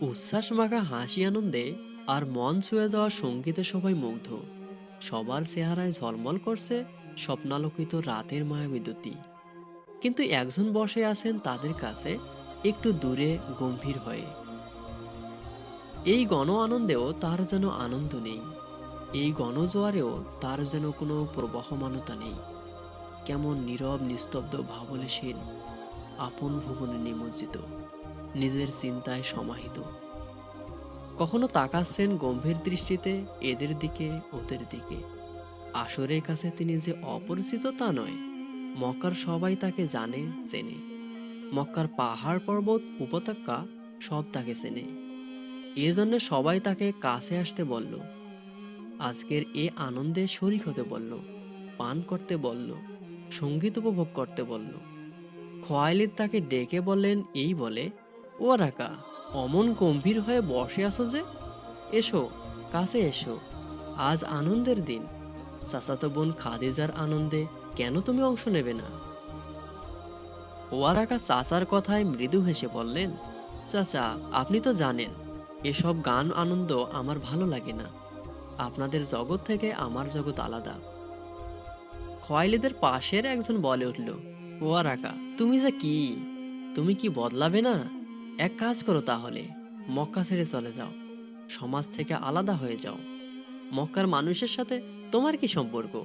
উচ্ছ্বাস মাখা হাসি আনন্দে আর মন ছুঁয়ে যাওয়া সঙ্গীতে সবাই মুগ্ধ। সবার চেহারায় ঝলমল করছে স্বপ্নালোকিত রাতের মায়াবী দ্যুতি কিন্তু একজন বসে আছেন তাদের কাছে একটু দূরে, গম্ভীর হয়ে। এই গণ আনন্দেও তার যেন আনন্দ নেই। এই গণজোয়ারেও তার যেন কোনো প্রবহমানতা নেই। কেমন নীরব, নিস্তব্ধ ভাবলেশীল আপন ভুবনে নিমজ্জিত। নিজের চিন্তায় সমাহিত। কখনো তাকাচ্ছেন গম্ভীর দৃষ্টিতে এদের দিকে, ওদের দিকে। আসরের কাছে তিনি যে অপরিচিত তা নয়, মক্কার সবাই তাকে জানে, চেনে। মক্কার পাহাড় পর্বত, উপত্যকা সব তাকে চেনে। এজন্য সবাই তাকে কাছে আসতে বলল। আজকের এ আনন্দে শরিক হতে বলল, পান করতে বলল, সংগীত উপভোগ করতে বলল। খোয়াইলিদ তাকে ডেকে বললেন, এই বলে ও রাকা অমন গম্ভীর হয়ে বসে আছো যে। এসো, কাছে এসো। আজ আনন্দের দিন। চাচাতো বোন খাদিজার আনন্দে কেন তুমি অংশ নেবে না? ওয়ারাকা চাচার কথায় মৃদু হেসে বললেন, চাচা, আপনি তো জানেন, এসব গান আনন্দ আমার ভালো লাগে না। আপনাদের জগৎ থেকে আমার জগৎ আলাদা। খোয়াইলিদের পাশের একজন বলে উঠল ওয়ারাকা তুমি যে কি? তুমি কি বদলাবে না? এক কাজ করো তাহলে, মক্কা ছেড়ে চলে যাও, সমাজ থেকে আলাদা হয়ে যাও। মক্কার মানুষের সাথে তোমার কি সম্পর্ক?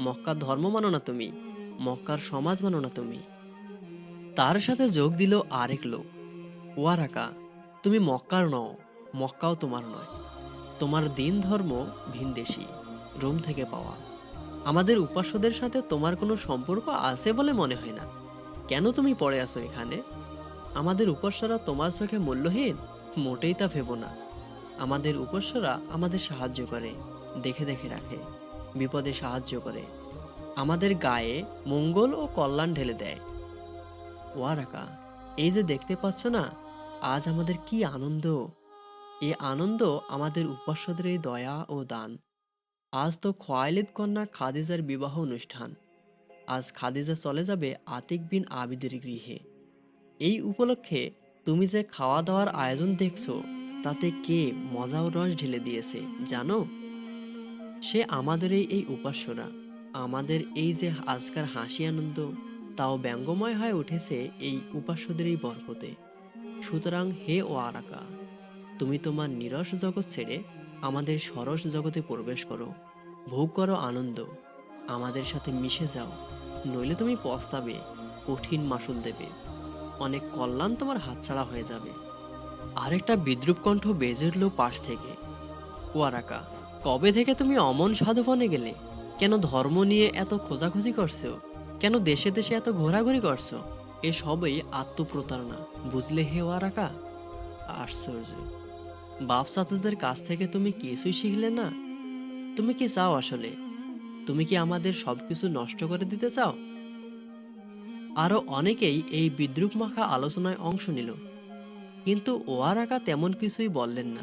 মক্কার ধর্ম মানো না তুমি, মক্কার সমাজ মানো না তুমি। তার সাথে যোগ দিল আরেক লোক। ওয়ারাকা, তুমি মক্কার নও, মক্কাও তোমার নয়। তোমার দিন ধর্ম ভিনদেশি, রোম থেকে পাওয়া। আমাদের উপাস্যদের সাথে তোমার কোনো সম্পর্ক আছে বলে মনে হয় না। কেন তুমি পড়ে আছো এখানে? আমাদের উপাস্যরা তোমার চোখে মূল্যহীন? মোটেই তা ভেবো না। আমাদের উপাস্যরা আমাদের সাহায্য করে, দেখে দেখে রাখে, বিপদে সাহায্য করে। আমাদের গায়ে মঙ্গল ও কল্যাণ ঢেলে দেয়। ওয়ারাকা, এই যে দেখতে পাচ্ছ না, আজ আমাদের কি আনন্দ? এ আনন্দ আমাদের উপাস্যদের এই দয়া ও দান। আজ তো খোয়াইলিদ কন্যা খাদিজার বিবাহ অনুষ্ঠান। আজ খাদিজা চলে যাবে আতিক বিন আবিদের গৃহে। এই উপলক্ষে তুমি যে খাওয়া দাওয়ার আয়োজন দেখছ, তাতে কে মজা ও রস ঢেলে দিয়েছে, জানো? সে আমাদেরই এই উপাস্যরা আমাদের এই যে আজকার হাসি আনন্দ, তাও ব্যঙ্গময় হয়ে উঠেছে এই উপাস্যদেরই বরকতে। সুতরাং হে ও আরাকা তুমি তোমার নিরস জগৎ ছেড়ে আমাদের সরস জগতে প্রবেশ করো, ভোগ করো আনন্দ, আমাদের সাথে মিশে যাও, নইলে তুমি পস্তাবে, কঠিন মাসুল দেবে। অনেক কল্যাণ তোমার হাতছাড়া হয়ে যাবে। আরেকটা বিদ্রুপ কণ্ঠ বেজে উঠল পাশ থেকে। ওয়ারাকা কবে থেকে তুমি অমন সাধুবনে গেলে? কেন ধর্ম নিয়ে এত খোঁজাখুঁজি করছ? কেন দেশে দেশে এত ঘোরাঘুরি করছ? এ সবই আত্মপ্রতারণা, বুঝলে হে ওয়ারাকা আশ্চর্য। বাপ চাচাদের কাছ থেকে তুমি কিছুই শিখলে না? তুমি কি চাও আসলে? তুমি কি আমাদের সবকিছু নষ্ট করে দিতে চাও? আরও অনেকেই এই বিদ্রুপ মাখা আলোচনায় অংশ নিল। কিন্তু ওয়ারাকা তেমন কিছুই বললেন না।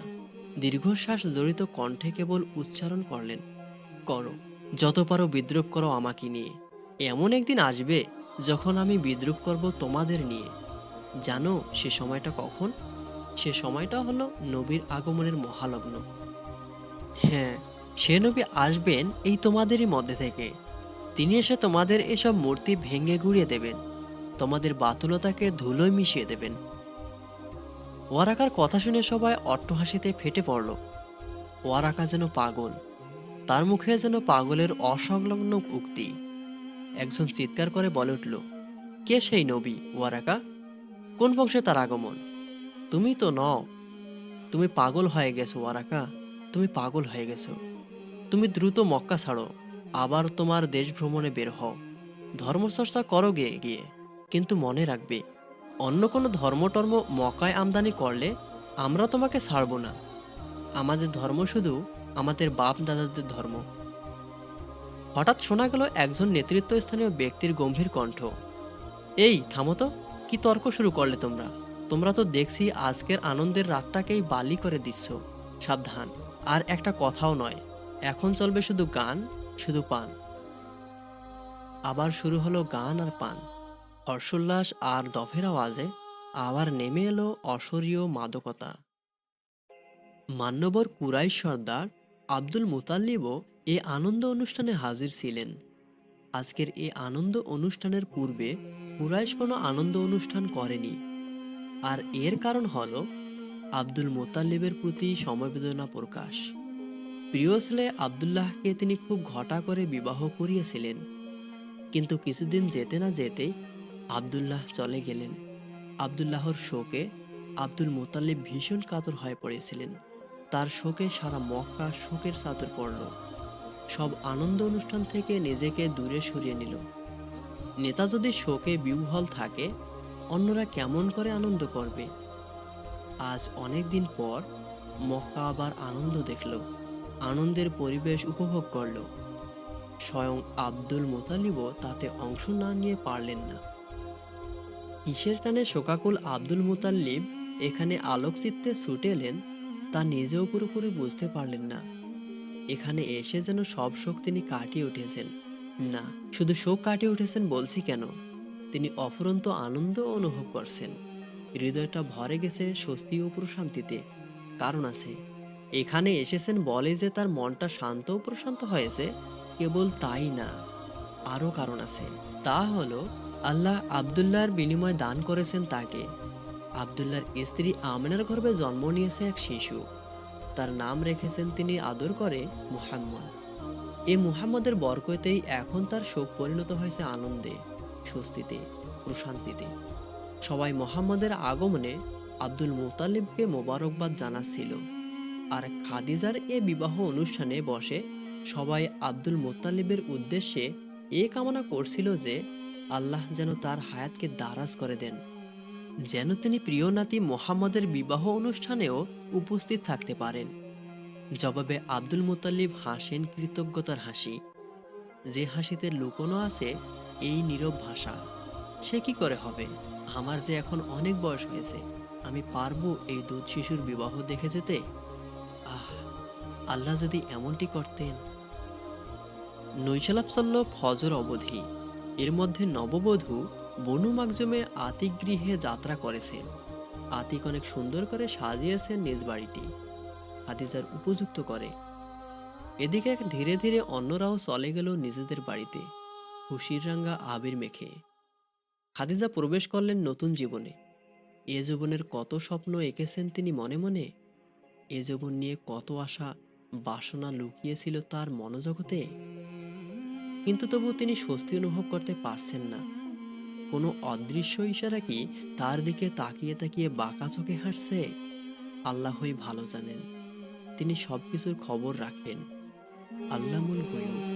দীর্ঘশ্বাস জড়িত কণ্ঠে কেবল উচ্চারণ করলেন, করো, যত পারো বিদ্রুপ করো আমাকে নিয়ে। এমন একদিন আসবে যখন আমি বিদ্রুপ করব তোমাদের নিয়ে। জানো সে সময়টা কখন? সে সময়টা হলো নবীর আগমনের মহালগ্ন। হ্যাঁ সে নবী আসবেন এই তোমাদেরই মধ্যে থেকে। তিনি এসে তোমাদের এসব মূর্তি ভেঙে গুড়িয়ে দেবেন। তোমাদের বাতুলতাকে ধুলোয় মিশিয়ে দেবেন। ওয়ারাকার কথা শুনে সবাই অট্টহাসিতে ফেটে পড়ল। ওয়ারাকা যেন পাগল, তার মুখে যেন পাগলের অসংলগ্ন উক্তি। একজন চিৎকার করে বলে উঠল, কে সেই নবী, ওয়ারাকা? কোন বংশে তার আগমন? তুমি তো নও। তুমি পাগল হয়ে গেছো, ওয়ারাকা। তুমি পাগল হয়ে গেছো। তুমি দ্রুত মক্কা ছাড়ো। আবার তোমার দেশ ভ্রমণে বের হও। ধর্মচর্চা করো গিয়ে গিয়ে। কিন্তু মনে রাখবে, অন্য কোনো ধর্মটর্ম মকায় আমদানি করলে আমরা তোমাকে ছাড়ব না। আমাদের ধর্ম শুধু আমাদের বাপ দাদাদের ধর্ম। হঠাৎ শোনা গেল একজন নেতৃত্বস্থানীয় ব্যক্তির গম্ভীর কণ্ঠ। এই, থামো তো, কি তর্ক শুরু করলে তোমরা? তোমরা তো দেখছি আজকের আনন্দের রাতটাকেই বালি করে দিচ্ছ। সাবধান, আর একটা কথাও নয়, এখন চলবে শুধু গান শুধু পান। আবার শুরু হলো গান আর পান। হর্ষোল্লাস আর দফের আওয়াজে আবার নেমে এলো অসরীয় মাদকতা। মান্যবর কুরাইশ সর্দার আব্দুল মুতাল্লিবও এ আনন্দ অনুষ্ঠানে হাজির ছিলেন। আজকের এ আনন্দ অনুষ্ঠানের পূর্বে কুরাইশ কোনো আনন্দ অনুষ্ঠান করেনি। আর এর কারণ হল আব্দুল মোতাল্লিবের প্রতি সমবেদনা প্রকাশ। প্রিয় ছেলে আবদুল্লাহকে তিনি খুব ঘটা করে বিবাহ করিয়েছিলেন। কিন্তু কিছুদিন যেতে না যেতেই আবদুল্লাহ চলে গেলেন। আবদুল্লাহর শোকে আব্দুল মোতাল্লিব ভীষণ কাতর হয়ে পড়েছিলেন। তার শোকে সারা মক্কা শোকের চাদর পড়ল। সব আনন্দ অনুষ্ঠান থেকে নিজেকে দূরে সরিয়ে নিল। নেতা যদি শোকে বিহ্বল থাকে, অন্যরা কেমন করে আনন্দ করবে? আজ অনেক দিন পর মক্কা আবার আনন্দ দেখল। আনন্দের পরিবেশ উপভোগ করল। স্বয়ং আব্দুল মোতালিবও তাতে অংশ না নিয়ে পারলেন না। কিসের টানে শোকাকুল আব্দুল মোতাল্লিব এখানে আলোকচিত্তে ছুটে এলেন, তা নিজেও পুরোপুরি বুঝতে পারলেন না। এখানে এসে যেন সব শোক তিনি কাটিয়ে উঠেছেন। না, শুধু শোক কাটিয়ে উঠেছেন বলছি কেন? তিনি অফুরন্ত আনন্দ অনুভব করছেন। হৃদয়টা ভরে গেছে স্বস্তি ও প্রশান্তিতে। কারণ আছে এখানে এসেছেন বলে যে তার মনটা শান্ত ও প্রশান্ত হয়েছে, কেবল তাই না। আরও কারণ আছে। তা হলো, আল্লাহ আবদুল্লাহর বিনিময় দান করেছেন তাকে। আবদুল্লাহর স্ত্রী আমেনার গর্ভে জন্ম নিয়েছে এক শিশু। তার নাম রেখেছেন তিনি আদর করে মুহাম্মদ। এ মুহাম্মদের বরকতেই এখন তার শোক পরিণত হয়েছে আনন্দে, স্বস্তিতে, প্রশান্তিতে। সবাই মোহাম্মদের আগমনে আব্দুল মুতালিবকে মোবারকবাদ জানাচ্ছিল। আর খাদিজার এ বিবাহ অনুষ্ঠানে বসে সবাই আব্দুল মুতালিবের উদ্দেশ্যে এ কামনা করছিল যে আল্লাহ যেন তার হায়াতকে দারাজ করে দেন, যেন তিনি প্রিয় নাতি মোহাম্মদের বিবাহ অনুষ্ঠানেও উপস্থিত থাকতে পারেন। জবাবে আব্দুল মুতাল্লিব হাসেন কৃতজ্ঞতার হাসি। যে হাসিতে লুকোনো আছে, এই নীরব ভাষা। সে কি করে হবে? আমার যে এখন অনেক বয়স হয়েছে, আমি পারব এই দুধ শিশুর বিবাহ দেখে যেতে? আহ, আল্লাহ যদি এমনটি করতেন। নৈশালাপ চলল ফজর অবধি। এর মধ্যে নববধূ বনু মাকজুমে আতিক গৃহে যাত্রা করেছেন। আতিক অনেক সুন্দর করে সাজিয়েছেন নিজ বাড়িটি। হাদিজার উপযুক্ত করে। এদিকে এক ধীরে ধীরে অন্যরাও চলে গেল নিজেদের বাড়িতে। খুশির রাঙ্গা আবির মেখে। খাদিজা প্রবেশ করলেন নতুন জীবনে। এ জীবনের কত স্বপ্ন এঁকেছেন তিনি মনে মনে? এ জীবন নিয়ে কত আশা, বাসনা লুকিয়েছিল তার মনোজগতে? কিন্তু তবুও তিনি স্বস্তি অনুভব করতে পারছেন না। কোনো অদৃশ্য ইশারা কি তার দিকে তাকিয়ে তাকিয়ে বাঁকা চোখে হাঁটছে? আল্লাহই ভালো জানেন। তিনি সব কিছুর খবর রাখেন। আল্লামুল গয়ুব।